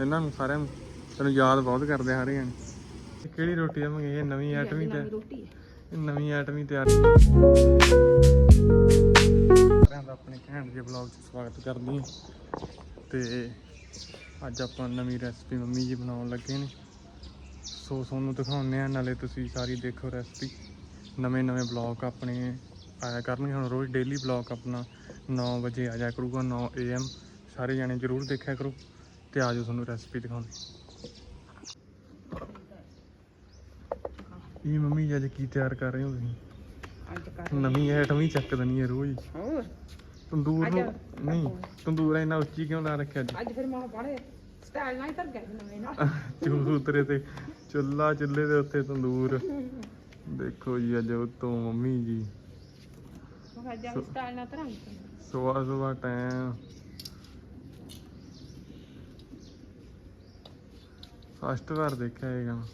ਇਹਨਾਂ ਨੂੰ ਸਾਰਿਆਂ ਨੂੰ ਤੈਨੂੰ ਯਾਦ ਬਹੁਤ ਕਰਦੇ ਆ ਹਰੇ ਜਾਣੇ। ਇਹ ਕਿਹੜੀ ਰੋਟੀ ਆਵਾਂਗੇ ਇਹ ਨਵੀਂ ਹੀ ਤੇ ਨਵੀਂ ਰੋਟੀ ਹੈ ਇਹ ਨਵੀਂ ਹੀ ਤਿਆਰ। ਸਾਰਿਆਂ ਦਾ ਆਪਣੇ ਘੈਂਟ ਜਿਹੇ ਬਲੌਗ 'ਚ ਸਵਾਗਤ ਕਰਦੀ ਹਾਂ। ਤੇ ਅੱਜ ਆਪਾਂ ਨਵੀਂ ਰੈਸਪੀ ਮੰਮੀ ਜੀ ਬਣਾਉਣ ਲੱਗੇ ਨੇ। ਸੋ ਤੁਹਾਨੂੰ ਦਿਖਾਉਂਦੇ ਆ ਨਾਲੇ ਤੁਸੀਂ ਸਾਰੀ ਦੇਖੋ ਰੈਸਪੀ ਨਵੇਂ ਨਵੇਂ ਬਲੌਗ ਆਪਣੇ ਆਇਆ ਕਰਨਗੇ। ਹੁਣ ਰੋਜ਼ ਡੇਲੀ ਬਲੌਗ ਆਪਣਾ 9 ਵਜੇ ਆ ਜਾਇਆ ਕਰੂਗਾ 9 AM ਸਾਰੇ ਜਾਣੇ ਜਰੂਰ ਦੇਖਿਆ ਕਰੋ। ਤੇ ਆਜੋ ਤੁਹਾਨੂੰ ਰੈਸਪੀ ਦਿਖਾਉਂਦੇ। ਇਹ ਮੰਮੀ ਜੀ ਅੱਜ ਕੀ ਤਿਆਰ ਕਰ ਰਹੇ ਹੋ ਤੁਸੀਂ? ਅੱਜ ਕਰ ਨਵੀਂ ਹੀ। ਚੱਕ ਦੇਣੀ ਹੈ ਰੋਜ਼। ਹੋਰ? ਤੰਦੂਰ ਨੂੰ ਨਹੀਂ ਤੰਦੂਰ ਇੰਨਾ ਉੱਚੀ ਕਿਉਂ ਲਾ ਰੱਖਿਆ ਅੱਜ? ਅੱਜ ਫਿਰ ਮਾਂ ਬਾੜੇ ਸਟਾਈਲ ਨਾਲ ਹੀ ਧਰ ਗਿਆ ਸੀ ਨਵੇਂ ਨਾਲ। ਚੂਸ ਉਤਰੇ ਤੇ ਚੁੱਲਾ ਚੁੱਲੇ ਦੇ ਉੱਤੇ ਤੰਦੂਰ। ਦੇਖੋ ਜੀ ਅੱਜ ਉਤੋਂ ਮੰਮੀ ਜੀ। ਸਵੇਰ ਸਵੇਰ ਟਾਈਮ ਫਸਟ ਵਾਰ ਦੇਖਿਆ ਇਹ ਗਾਣਾ।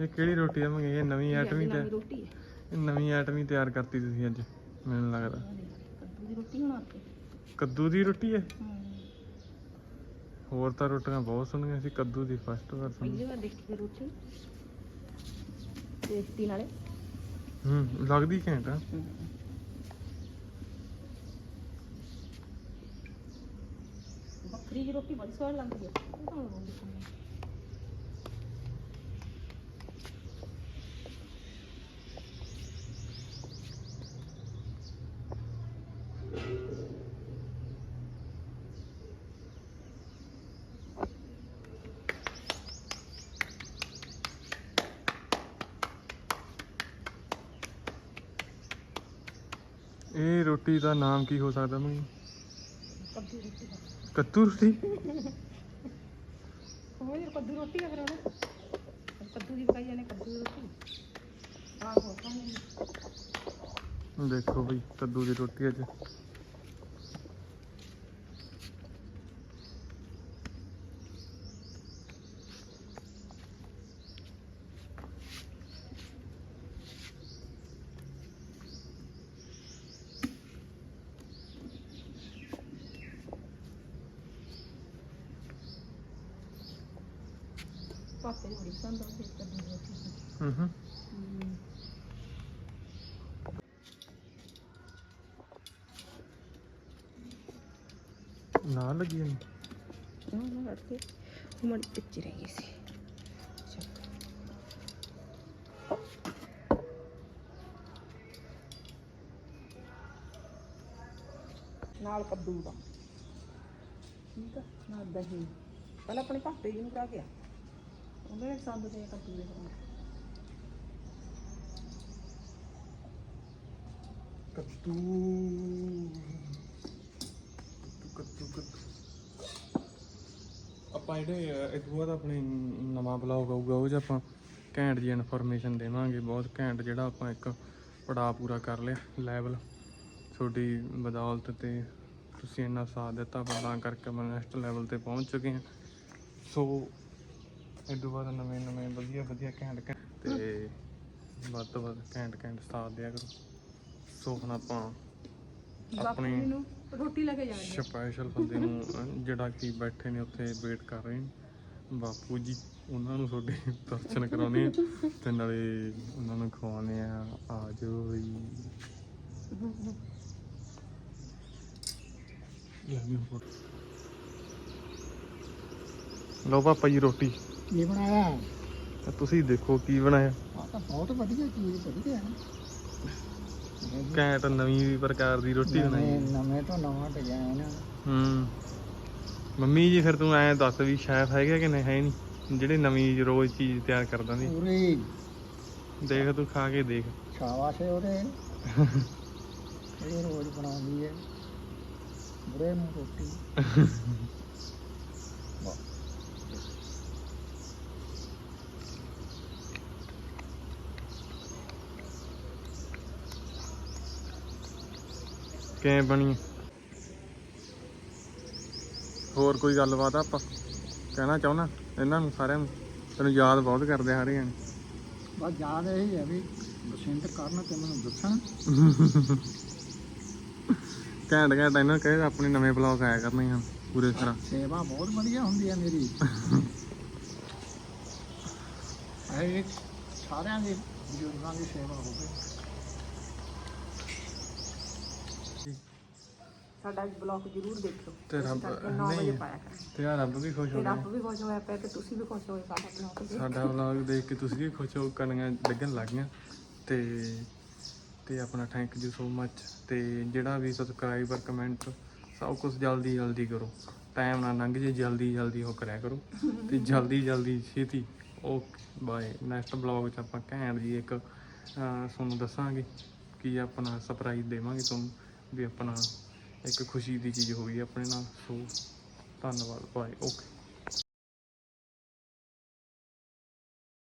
ਇਹ ਕਿਹੜੀ ਰੋਟੀ ਆਵਾਂਗੇ ਇਹ ਨਵੀਂ ਹੀ ਤੇ ਨਵੀਂ ਰੋਟੀ ਹੈ। ਇਹ ਨਵੀਂ ਹੀ ਤਿਆਰ ਕਰਤੀ ਤੁਸੀਂ ਅੱਜ ਮੈਨੂੰ ਲੱਗਦਾ। ਕੱਦੂ ਦੀ ਰੋਟੀ ਬਣਾ ਕੇ ਕੱਦੂ ਦੀ ਰੋਟੀ ਹੈ? ਹੂੰ। ਹੋਰ ਤਾਂ ਰੋਟੀਆਂ ਬਹੁਤ ਸੁਣੀਆਂ ਸੀ ਕੱਦੂ ਦੀ ਫਸਟ ਵਾਰ ਸੁਣੀ ਪਹਿਲੀ ਵਾਰ ਦੇਖੀ ਰੋਟੀ। ਟੇਸਟੀ ਨਾਲੇ। ਹੂੰ ਲੱਗਦੀ ਘੈਂਟ ਆ। ਬੱਕਰੀ ਦੀ ਰੋਟੀ ਬੜੀ ਸਵਾਦ ਲੱਗਦੀ ਹੈ। ਇਹ ਰੋਟੀ ਦਾ ਨਾਮ ਕੀ ਹੋ ਸਕਦਾ ਮੈਂ ਕੱਦੂ ਰੋਟੀ ਕੱਦੂ ਰੋਟੀ? ਉਹ ਯਾਰ ਕੱਦੂ ਰੋਟੀ ਹੈ ਫਿਰ ਉਹ ਕੱਦੂ ਦੀ ਪਕਾਈ ਜਾਂਦੇ ਕੱਦੂ ਰੋਟੀ। ਆਹੋ ਦੇਖੋ ਬਈ ਕੱਦੂ ਦੀ ਰੋਟੀ ਅੱਜ। ਪਾਪੇ ਦੀ ਬੜੀ ਪਸੰਦ ਆਉਂਦੀ ਹੈ ਕੱਦੂ ਦੀ ਰੋਟੀ ਹੂੰ ਹੂੰ ਨਾ ਲੱਗੀ ਨਹੀਂ ਉਹ ਨਾ ਰੱਖੇ ਉਹ ਮੜੀ ਪਿੱਛੇ ਰਹਿ ਗਈ ਸੀ ਚੱਲ। ਨਾਲ ਕੱਦੂ ਦਾ ਠੀਕ ਆ ਨਾਲ ਦਹੀਂ ਪਹਿਲਾਂ ਆਪਣੇ ਪਾਪੇ ਜੀ ਨੂੰ ਕਰਾ ਗਿਆ ਉਹਦੇ ਨੇ ਪਸੰਦ ਤੇ ਕੱਦੂ ਦੇ ਪਰੌਂਠੇ ਕੱਦੂ। ਆਪਾਂ ਜਿਹੜੇ ਅਹ, ਇਸ ਤੋਂ ਬਾਅਦ ਆਪਣੇ ਨਵਾਂ ਬਲੌਗ ਆਊਗਾ ਉਹ 'ਚ ਆਪਾਂ ਘੈਂਟ ਜੀ ਇਨਫੋਰਮੇਸ਼ਨ ਦੇਵਾਂਗੇ। ਬਹੁਤ ਘੈਂਟ ਜਿਹੜਾ ਆਪਾਂ ਇੱਕ ਪੜਾਅ ਪੂਰਾ ਕਰ ਲਿਆ ਲੈਵਲ ਤੁਹਾਡੀ ਬਦੌਲਤ ਤੇ ਤੁਸੀਂ ਇੰਨਾ ਸਾਥ ਦਿੱਤਾ ਆਪਾਂ ਤਾਂ ਕਰਕੇ ਆਪਾਂ ਨੈਕਸਟ ਲੈਵਲ ਤੇ ਪਹੁੰਚ ਚੁੱਕੇ ਹਾਂ। ਸੋ ਤੋਂ ਬਾਅਦ ਨਵੇਂ ਨਵੇਂ ਵਧੀਆ ਵਧੀਆ ਘੈਂਟ ਘੈਂਟ ਤੇ ਵੱਧ ਤੋਂ ਵੱਧ ਘੈਂਟ ਘੈਂਟ ਸਾਥ ਦਿਆ ਕਰੋ। ਸੋ ਹੁਣ ਆਪਾਂ ਬਾਪੂ ਆਪਣੀ ਰੋਟੀ ਲੈ ਕੇ ਜਾਣਗੇ ਸਪੈਸ਼ਲ ਬੰਦੇ ਨੂੰ ਅਹ, ਜਿਹੜਾ ਕਿ ਬੈਠੇ ਨੇ ਉੱਥੇ ਵੇਟ ਕਰ ਰਹੇ ਨੇ। ਬਾਪੂ ਜੀ ਉਹਨਾਂ ਨੂੰ ਤੁਹਾਡੇ ਦਰਸ਼ਨ ਕਰਾਉਣੇ ਆ ਤੇ ਨਾਲੇ ਉਹਨਾਂ ਨੂੰ ਖਵਾਉਣੇ ਆ। ਆ ਜਾਓ ਵੀ ਲੈ ਵੀ ਹੋਰ। ਲਓ ਪਾਪਾ ਜੀ ਰੋਟੀ। ਕੀ ਬਣਾਇਆ? ਤੇ ਤੁਸੀਂ ਦੇਖੋ ਕੀ ਬਣਾਇਆ। ਆ ਤਾਂ ਬਹੁਤ ਵਧੀਆ ਚੀਜ਼ ਵਧੀਆ ਹੈ। ਘੈਂਟ ਨਵੀਂ ਪ੍ਰਕਾਰ ਦੀ ਰੋਟੀ ਨਵੇਂ ਬਣਾਈ। ਨਵੇਂ ਤੋਂ ਨਵਾਂ ਡਿਜ਼ਾਈਨ। ਹੂੰ। ਮੰਮੀ ਜੀ ਫਿਰ ਤੂੰ ਐਂ ਦੱਸ ਵੀ ਸ਼ੈਫ ਹੈਗਾ ਕਿ ਨਹੀਂ ਹੈ ਨਹੀਂ? ਜਿਹੜੇ ਨਵੀਂ ਰੋਜ਼ ਚੀਜ਼ ਤਿਆਰ ਕਰ ਦਿੰਦੇ। ਪੂਰੀ। ਦੇਖ ਤੂੰ ਖਾ ਕੇ ਦੇਖ। ਸ਼ਾਬਾਸ਼ ਹੈ ਉਹਦੇ। ਇਹ ਰੋਜ਼ ਬਣਾਉਂਦੀ ਹੈ। ਬੁਰੇ ਨੂੰ ਰੋਟੀ। ਵਾਹ। ਕਿਵੇਂ ਬਣੀ ਹੋਰ ਕੋਈ ਗੱਲਬਾਤ ਆਪਾਂ? ਕਹਿਣਾ ਚਾਹੁੰਦਾ ਇਹਨਾਂ ਨੂੰ ਸਾਰਿਆਂ ਨੂੰ? ਤੈਨੂੰ ਯਾਦ ਬਹੁਤ ਕਰਦੇ ਆ ਜਾਣੇ ਬਸ ਯਾਦ ਇਹ ਹੈ ਵੀ ਬਸੰਤ ਕਰਨ ਤੇ ਮੈਨੂੰ ਦੱਸਣ। ਘੈਂਟ ਘੈਂਟ ਇਹਨਾਂ ਕਹੇ ਆਪਣੇ ਨਵੇਂ ਬਲੌਗ ਆਇਆ ਕਰਨੇ ਹਨ ਪੂਰੇ ਤਰ੍ਹਾਂ। ਸੇਵਾ ਬਹੁਤ ਵਧੀਆ ਹੁੰਦੀ ਹੈ ਮੇਰੀ। ਇਹ ਸਾਰਿਆਂ ਦੀ ਬਜ਼ੁਰਗਾਂ ਦੀ ਸੇਵਾ ਹੋਵੇ। ਸਾਡਾ ਬਲੌਗ ਜ਼ਰੂਰ ਦੇਖਿਓ। ਤੇ ਰੱਬ 9 ਵਜੇ ਨਹੀਂ ਤੇ ਆ ਰੱਬ ਵੀ ਖੁਸ਼ ਹੋ ਗਿਆ ਰੱਬ ਵੀ ਖੁਸ਼ ਹੋਇਆ ਪਿਆ ਕਿ ਤੁਸੀਂ ਵੀ ਖੁਸ਼ ਹੋਏ ਸਾਡਾ ਬਲੌਗ ਦੇਖ ਸਾਡਾ ਵਲੌਗ ਦੇਖ ਕੇ ਤੁਸੀਂ ਵੀ ਖੁਸ਼ ਹੋ ਕਰਨੀਆਂ ਲੱਗਣ ਲੱਗ ਗਈਆਂ। ਤੇ ਤੇ ਆਪਣਾ ਥੈਂਕ ਯੂ ਸੋ ਮੱਚ। ਤੇ ਜਿਹੜਾ ਵੀ ਸਬਸਕ੍ਰਾਈਬਰ ਕਮੈਂਟ ਸਭ ਕੁਝ ਜਲਦੀ ਜਲਦੀ ਕਰੋ। ਟਾਈਮ ਨਾ ਲੰਘ ਜੇ ਜਲਦੀ ਜਲਦੀ ਉਹ ਕਰਿਆ ਕਰੋ। ਤੇ ਜਲਦੀ ਜਲਦੀ ਛੇਤੀ। Okay bye. ਨੈਕਸਟ ਬਲੌਗ ਚ ਆਪਾਂ ਘੈਂਟ ਜੀ ਇੱਕ ਤੁਹਾਨੂੰ ਦੱਸਾਂਗੇ ਕੀ ਆਪਣਾ ਸਰਪ੍ਰਾਈਜ਼ ਦੇਵਾਂਗੇ ਤੁਹਾਨੂੰ ਵੀ ਆਪਣਾ ਇੱਕ ਖੁਸ਼ੀ ਦੀ ਚੀਜ਼ ਹੋਈ ਆਪਣੇ ਨਾਲ ਸੋ ਧੰਨਵਾਦ ਬਾਏ ਓਕੇ